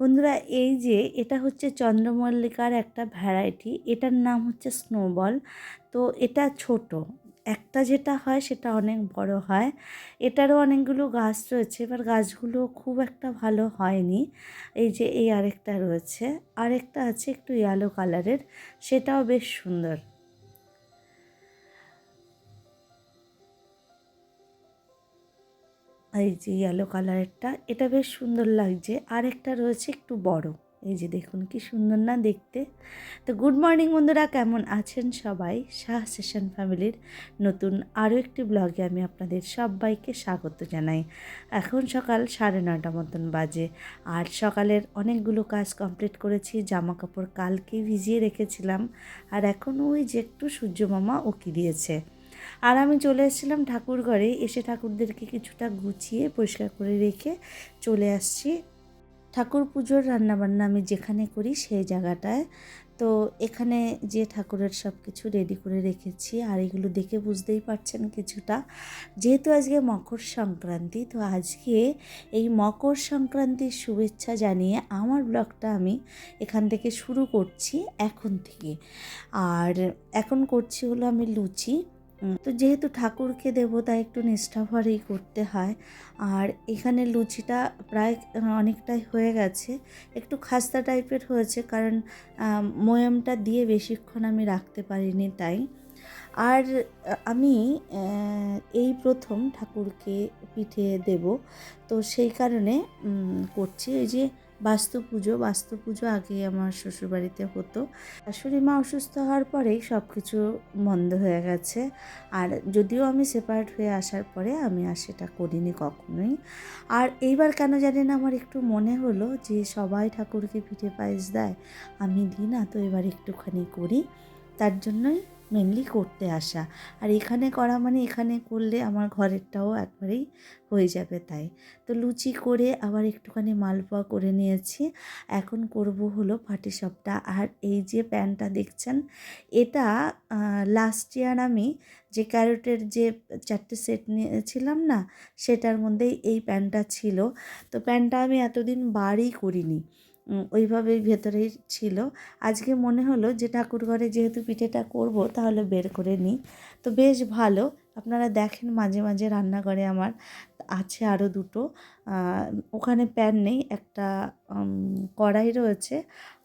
বন্ধুরা, এই যে এটা হচ্ছে চন্দ্রমল্লিকার একটা ভ্যারাইটি এটার নাম হচ্ছে স্নোবল তো এটা ছোট, একটা যেটা হয় সেটা অনেক বড় হয়। এটারও অনেকগুলো গাছ রয়েছে, এবার গাছগুলো খুব একটা ভালো হয়নি। এই যে এই আরেকটা রয়েছে, আরেকটা আছে একটু ইয়েলো কালারের সেটাও বেশ সুন্দর। এই যে ইয়েলো কালারেরটা এটা বেশ সুন্দর লাগছে। আর একটা রয়েছে একটু বড়। এই যে দেখুন কি সুন্দর না দেখতে। তো গুড মর্নিং বন্ধুরা, কেমন আছেন সবাই? শাহ সেশন ফ্যামিলির নতুন আরও একটি ব্লগে আমি আপনাদের সবাইকে স্বাগত জানাই। এখন সকাল সাড়ে নটা মতন বাজে। আর সকালের অনেকগুলো কাজ কমপ্লিট করেছি জামা কাপড় কালকে ভিজিয়ে রেখেছিলাম। আর এখন ওই যে একটু সূর্য মামা উকি দিয়েছে। আর আমি চলে এসেছিলাম ঠাকুর ঘরে। এসে ঠাকুরদেরকে কিছুটা গুছিয়ে পরিষ্কার করে রেখে চলে আসছি। ঠাকুর পুজোর রান্নাবান্না আমি যেখানে করি সেই জায়গাটায়। তো এখানে যে ঠাকুরের সব কিছু রেডি করে রেখেছি, আর এগুলো দেখে বুঝতেই পারছেন কিছুটা। যেহেতু আজকে মকর সংক্রান্তি, তো আজকে এই মকর সংক্রান্তির শুভেচ্ছা জানিয়ে আমার ব্লগটা আমি এখান থেকে শুরু করছি এখন থেকে। আর এখন করছি হলো আমি লুচি। তো যেহেতু ঠাকুরকে দেবো তাই একটু নিষ্ঠাভরেই করতে হয়, আর এখানে লুচিটা প্রায় অনেকটাই হয়ে গেছে। একটু খাস্তা টাইপের হয়েছে, কারণ ময়ামটা দিয়ে বেশিক্ষণ আমি রাখতে পারিনি তাই। আর আমি এই প্রথম ঠাকুরকে পিঠে দেব। তো সেই কারণে করছি। এই যে বাস্তু পুজো বাস্তু পুজো আগে আমার শ্বশুরবাড়িতে হতো। শাশুড়ি মা অসুস্থ হওয়ার পরেই সব কিছু বন্ধ হয়ে গেছে। আর যদিও আমি সেপারেট হয়ে আসার পরে আমি আর সেটা করিনি কখনোই। আর এইবার কেন জানি না আমার একটু মনে হলো যে সবাই ঠাকুরকে পিঠে পায়েস দেয়, আমি দিই না, তো এবার একটুখানি করি। তার জন্যই মেনলি করতে আসা। আর এখানে করা মানে এখানে করলে আমার ঘরেরটাও একবারেই হয়ে যাবে তাই। তো লুচি করে আবার একটুখানি মালপোয়া করে নিয়েছি। এখন করব হলো পাটিসাপটা আর এই যে প্যানটা দেখছেন, এটা লাস্ট ইয়ার আমি যে ক্যারোটের যে চারটে সেট নিয়েছিলাম না, সেটার মধ্যেই এই প্যানটা ছিল। তো প্যানটা আমি এতদিন বারই করিনি। ওইভাবেই ভেতরেই ছিল। আজকে মনে হলো যে ঠাকুর ঘরে যেহেতু পিঠেটা করব, তাহলে বের করে নিই। তো বেশ ভালো, আপনারা দেখেন মাঝে মাঝে রান্নাঘরে আমার আছে আরও দুটো। ওখানে প্যান নেই, একটা কড়াই রয়েছে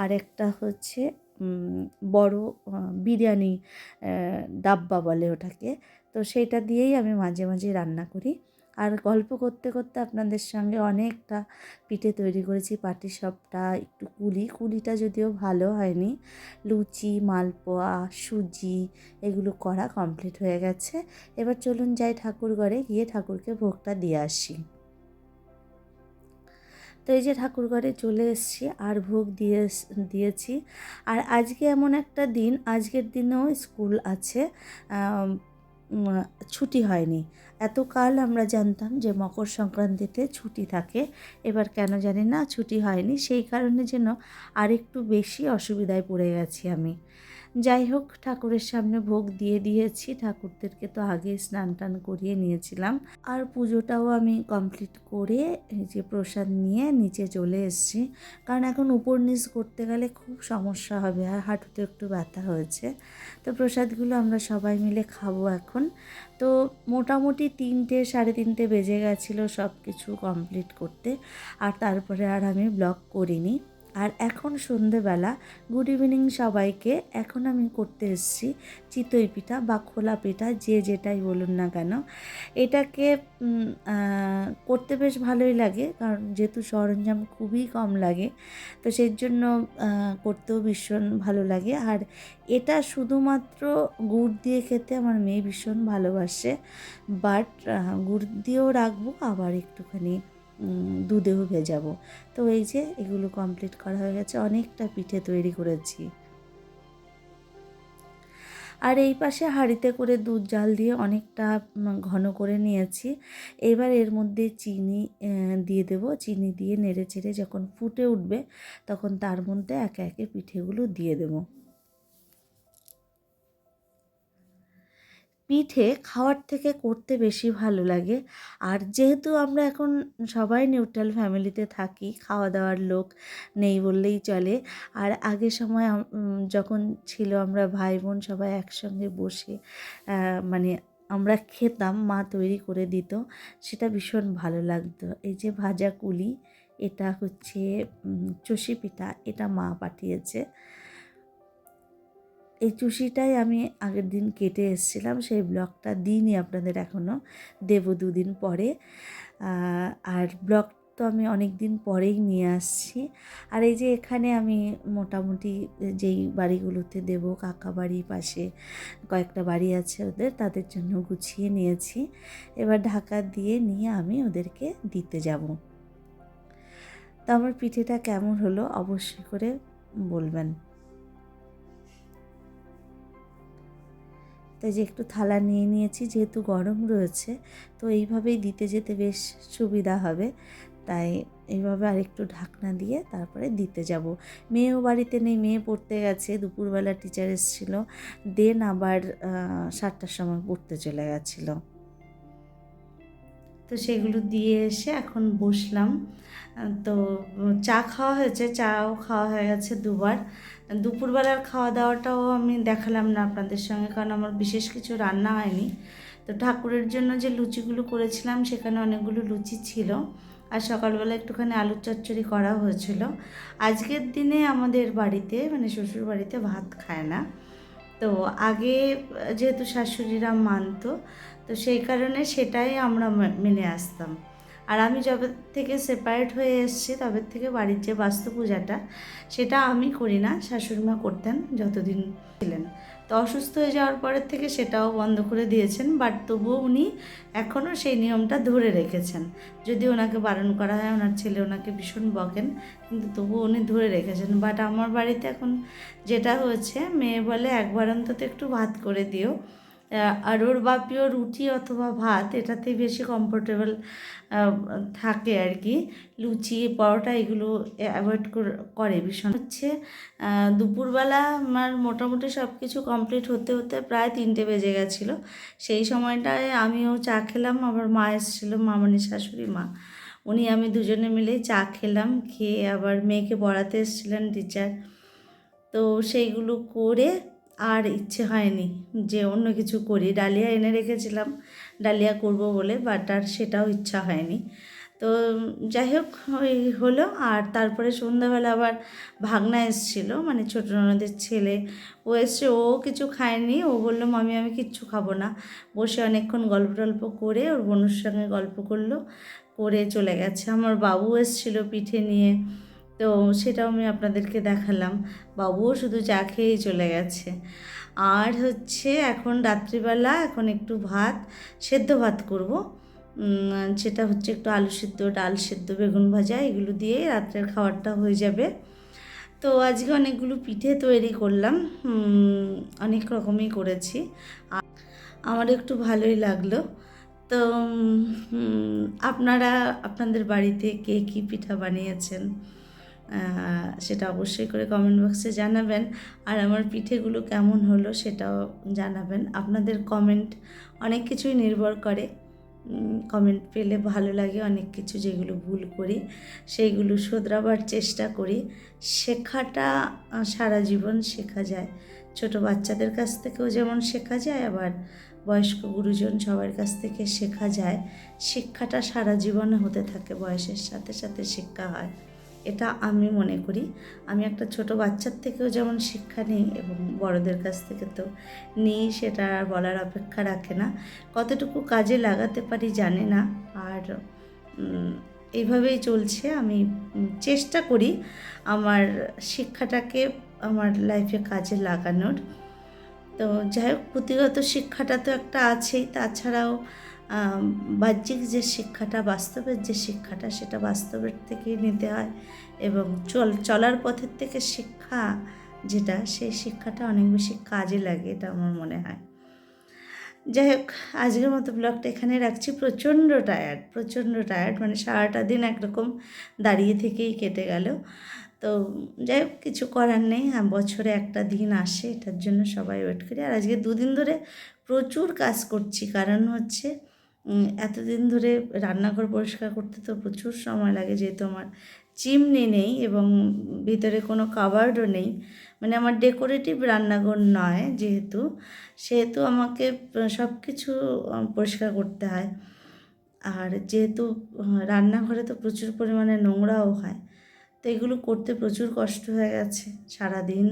আর একটা হচ্ছে বড় বিরিয়ানি ডাব্বা বলে ওটাকে। তো সেইটা দিয়েই আমি মাঝে মাঝে রান্না করি। আর গল্প করতে করতে আপনাদের সঙ্গে অনেকটা পিঠে তৈরি করেছি। পাটিসাপটা একটু কুলি, কুলিটা যদিও ভালো হয়নি। লুচি, মালপোয়া, সুজি এগুলো করা কমপ্লিট হয়ে গেছে। এবার চলুন যাই ঠাকুর ঘরে, গিয়ে ঠাকুরকে ভোগটা দিয়ে আসি। তো এই যে ঠাকুর ঘরে চলে এসেছি, আর ভোগ দিয়ে দিয়েছি। আর আজকে এমন একটা দিন, আজকের দিনেও স্কুল আছে। ছুটি হয়নি। এতকাল আমরা জানতাম যে মকর সংক্রান্তিতে ছুটি থাকে। এবার কেন জানি না, ছুটি হয়নি। সেই কারণে যেন আরেকটু বেশি অসুবিধায় পড়ে গেছি আমি। যাই হোক, ঠাকুরের সামনে ভোগ দিয়ে দিয়েছি। ঠাকুরদেরকে তো আগে স্নান টান করিয়ে নিয়েছিলাম। আর পুজোটাও আমি কমপ্লিট করে যে প্রসাদ নিয়ে নিচে চলে এসেছি। কারণ এখন উপর নিচ করতে গেলে খুব সমস্যা হবে আর হাঁটুতে একটু ব্যথা হয়েছে। তো প্রসাদগুলো আমরা সবাই মিলে খাব এখন। তো মোটামুটি তিনটে, সাড়ে তিনটে বেজে গেছিল সব কিছু কমপ্লিট করতে। আর তারপরে আর আমি ব্লগ করিনি। আর এখন সন্ধেবেলা গুড ইভিনিং সবাইকে। এখন আমি করতে এসেছি চিতই পিঠা বা খোলা পিঠা, যে যেটাই বলুন না কেন। এটাকে করতে বেশ ভালোই লাগে, কারণ যেহেতু সরঞ্জাম খুবই কম লাগে, তো সেই জন্য করতেও ভীষণ ভালো লাগে। আর এটা শুধুমাত্র গুড় দিয়ে খেতে আমার মেয়ে ভীষণ ভালোবাসে বাট গুড় দিয়েও রাখব, আবার একটুখানি দুধেও ভেজাবো। তো এই যে এগুলো কমপ্লিট করা হয়ে গেছে, অনেকটা পিঠে তৈরি করেছি। আর এই পাশে হাঁড়িতে করে দুধ জাল দিয়ে অনেকটা ঘন করে নিয়েছি। এবার এর মধ্যে চিনি দিয়ে দেব। চিনি দিয়ে নেড়ে চেড়ে যখন ফুটে উঠবে, তখন তার মধ্যে একে একে পিঠেগুলো দিয়ে দেবো। পিঠে খাওয়ার থেকে করতে বেশি ভালো লাগে। আর যেহেতু আমরা এখন সবাই নিউট্রাল ফ্যামিলিতে থাকি খাওয়া দাওয়ার লোক নেই বললেই চলে। আর আগের সময় যখন ছিল আমরা ভাই বোন সবাই একসঙ্গে বসে মানে আমরা খেতাম, মা তৈরি করে দিত, সেটা ভীষণ ভালো লাগতো। এই যে ভাজা কুলি, এটা হচ্ছে চষি পিঠা, এটা মা পাঠিয়েছে। এই চুষিটাই আমি আগের দিন কেটে এসেছিলাম, সেই ব্লগটা দিইনি আপনাদের এখনও, দেব দুদিন পরে। আর ব্লগ তো আমি অনেক দিন পরেই নিয়ে আসছি। আর এই যে এখানে আমি মোটামুটি যেই বাড়িগুলোতে দেব, কাকা বাড়ি পাশে কয়েকটা বাড়ি আছে ওদের, তাদের জন্য গুছিয়ে নিয়েছি। এবার ঢাকা দিয়ে নিয়ে আমি ওদেরকে দিতে যাব। তো আমার পিঠেটা কেমন হলো অবশ্যই করে বলবেন। তাই যে একটু থালা নিয়ে নিয়েছি, যেহেতু গরম রয়েছে, তো এইভাবেই দিতে যেতে বেশ সুবিধা হবে। তাই এইভাবে আরেকটু ঢাকনা দিয়ে তারপরে দিতে যাব। মেয়েও বাড়িতে নেই, মেয়ে পড়তে গেছে, দুপুরবেলা টিচার এসেছিল দেন আবার সাতটার সময় পড়তে চলে গেছিল। তো সেগুলো দিয়ে এসে এখন বসলাম। তো চা খাওয়া হয়েছে, চাও খাওয়া হয়ে গেছে দুবার। দুপুরবেলার খাওয়া দাওয়াটাও আমি দেখালাম না আপনাদের সঙ্গে, কারণ আমার বিশেষ কিছু রান্না হয়নি। তো ঠাকুরের জন্য যে লুচিগুলো করেছিলাম, সেখানে অনেকগুলো লুচি ছিল আর সকালবেলা একটুখানি আলুর চচ্চড়ি করা হয়েছিল। আজকের দিনে আমাদের বাড়িতে মানে শ্বশুর বাড়িতে ভাত খায় না। তো আগে যেহেতু শাশুড়িরা মানতো, তো সেই কারণে সেটাই আমরা মেনে আসতাম। আর আমি যবে থেকে সেপারেট হয়ে এসেছি, তবে থেকে বাড়ির যে বাস্তু পূজাটা সেটা আমি করি না, শাশুড়িমা করতেন যতদিন ছিলেন। তো অসুস্থ হয়ে যাওয়ার পরের থেকে সেটাও বন্ধ করে দিয়েছেন বাট তবুও উনি এখনও সেই নিয়মটা ধরে রেখেছেন। যদি ওনাকে বারণ করা হয়, ওনার ছেলে ওনাকে ভীষণ বকেন, কিন্তু তবুও উনি ধরে রেখেছেন। বাট আমার বাড়িতে এখন যেটা হয়েছে, মেয়ে বলে একবার অন্তত একটু ভাত করে দিও। আর ওর বাপিও রুটি অথবা ভাত এটাতেই বেশি কমফোর্টেবল থাকে আর কি। লুচি, পরোটা এগুলো অ্যাভয়েড করে ভীষণ। হচ্ছে দুপুরবেলা আমার মোটামুটি সব কিছু কমপ্লিট হতে হতে প্রায় তিনটে বেজে গেছিল। সেই সময়টায় আমিও চা খেলাম, আমার মা এসেছিল, মামনি শাশুড়ি, মা। উনি, আমি দুজনে মিলে চা খেলাম, খেয়ে আবার মেয়েকে পড়াতে এসেছিলেন টিচার তো সেইগুলো করে আর ইচ্ছে হয়নি যে অন্য কিছু করি। ডালিয়া এনে রেখেছিলাম। ডালিয়া করব বলে বাট আর সেটাও ইচ্ছা হয়নি। তো যাই হোক, ওই হলো। আর তারপরে সন্ধ্যাবেলা আবার ভাগনা এসেছিল মানে ছোটো ননদের ছেলে। ও এসছে, ও কিছু খায়নি। ও বলল, মামি, আমি কিচ্ছু খাব না। বসে অনেকক্ষণ গল্প টল্প করে ওর বোনের সঙ্গে গল্প করল, করে চলে গেছে। আমার বাবু এসেছিল পিঠে নিয়ে। তো সেটাও আমি আপনাদেরকে দেখালাম। বাবুও শুধু চা খেয়েই চলে গেছে। আর হচ্ছে এখন রাত্রিবেলা এখন একটু ভাত, সেদ্ধ ভাত করব। সেটা হচ্ছে একটু আলু সেদ্ধ, ডাল সেদ্ধ, বেগুন ভাজা, এগুলো দিয়ে রাত্রের খাবারটা হয়ে যাবে। তো আজকে অনেকগুলো পিঠে তৈরি করলাম। অনেক রকমই করেছি। আমার একটু ভালোই লাগল। তো আপনারা, আপনাদের বাড়িতে কে কী পিঠা বানিয়েছেন? সেটা অবশ্যই করে কমেন্ট বক্সে জানাবেন। আর আমার পিঠেগুলো কেমন হলো সেটাও জানাবেন। আপনাদের কমেন্ট অনেক কিছুই নির্ভর করে। কমেন্ট পেলে ভালো লাগে অনেক কিছু যেগুলো ভুল করি, সেইগুলো শোধরাবার চেষ্টা করি। শেখাটা সারা জীবন শেখা যায়। ছোট বাচ্চাদের কাছ থেকেও যেমন শেখা যায়, আবার বয়স্ক গুরুজন সবার কাছ থেকে শেখা যায়। শিক্ষাটা সারা জীবনে হতে থাকে, বয়সের সাথে সাথে শিক্ষা হয়। এটা আমি মনে করি। আমি একটা ছোট বাচ্চার থেকেও যেমন শিক্ষা নিই এবং বড়দের কাছ থেকে তো নিই সেটা আর বলার অপেক্ষা রাখে না। কতটুকু কাজে লাগাতে পারি জানে না। আর এইভাবেই চলছে। আমি চেষ্টা করি আমার শিক্ষাটাকে আমার লাইফে কাজে লাগানোর। তো যাই হোক, পুঁথিগত শিক্ষাটা তো একটা আছেই। তাছাড়াও বাহ্যিক যে শিক্ষাটা, বাস্তবের যে শিক্ষাটা, সেটা বাস্তবের থেকেই নিতে হয় এবং চল, চলার পথের থেকে শিক্ষা যেটা, সেই শিক্ষাটা অনেক বেশি কাজে লাগে, এটা আমার মনে হয়। যাই হোক, আজকের মতো ব্লগটা এখানে রাখছি। প্রচণ্ড টায়ার্ড প্রচণ্ড টায়ার্ড মানে সারাটা দিন একরকম দাঁড়িয়ে থেকেই কেটে গেল। তো যাই হোক, কিছু করার নেই বছরে একটা দিন আসে, এটার জন্য সবাই ওয়েট করি। আর আজকে দুদিন ধরে প্রচুর কাজ করছি, কারণ হচ্ছে এতদিন ধরে রান্নাঘর পরিষ্কার করতে তো প্রচুর সময় লাগে যেহেতু আমার চিমনি নেই এবং ভিতরে কোনো কাবার্ডও নেই। মানে আমার ডেকোরেটিভ রান্নাঘর নয় যেহেতু, সেহেতু আমাকে সব কিছু পরিষ্কার করতে হয়। আর যেহেতু রান্নাঘরে তো প্রচুর পরিমাণে নোংরাও হয়, তো এগুলো করতে প্রচুর কষ্ট হয়ে গেছে। সারাদিন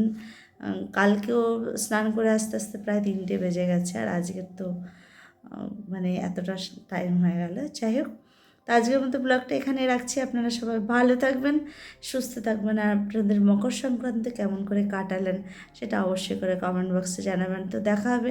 কালকেও স্নান করে আস্তে আস্তে প্রায় তিনটে বেজে গেছে আর আজকের তো মানে এতটা টাইম হয়ে গেল। যাই হোক, তো আজকের মতো ব্লগটা এখানে রাখছি। আপনারা সবাই ভালো থাকবেন, সুস্থ থাকবেন, আর আপনাদের মকর সংক্রান্তি কেমন করে কাটালেন সেটা অবশ্যই করে কমেন্ট বক্সে জানাবেন। তো দেখা হবে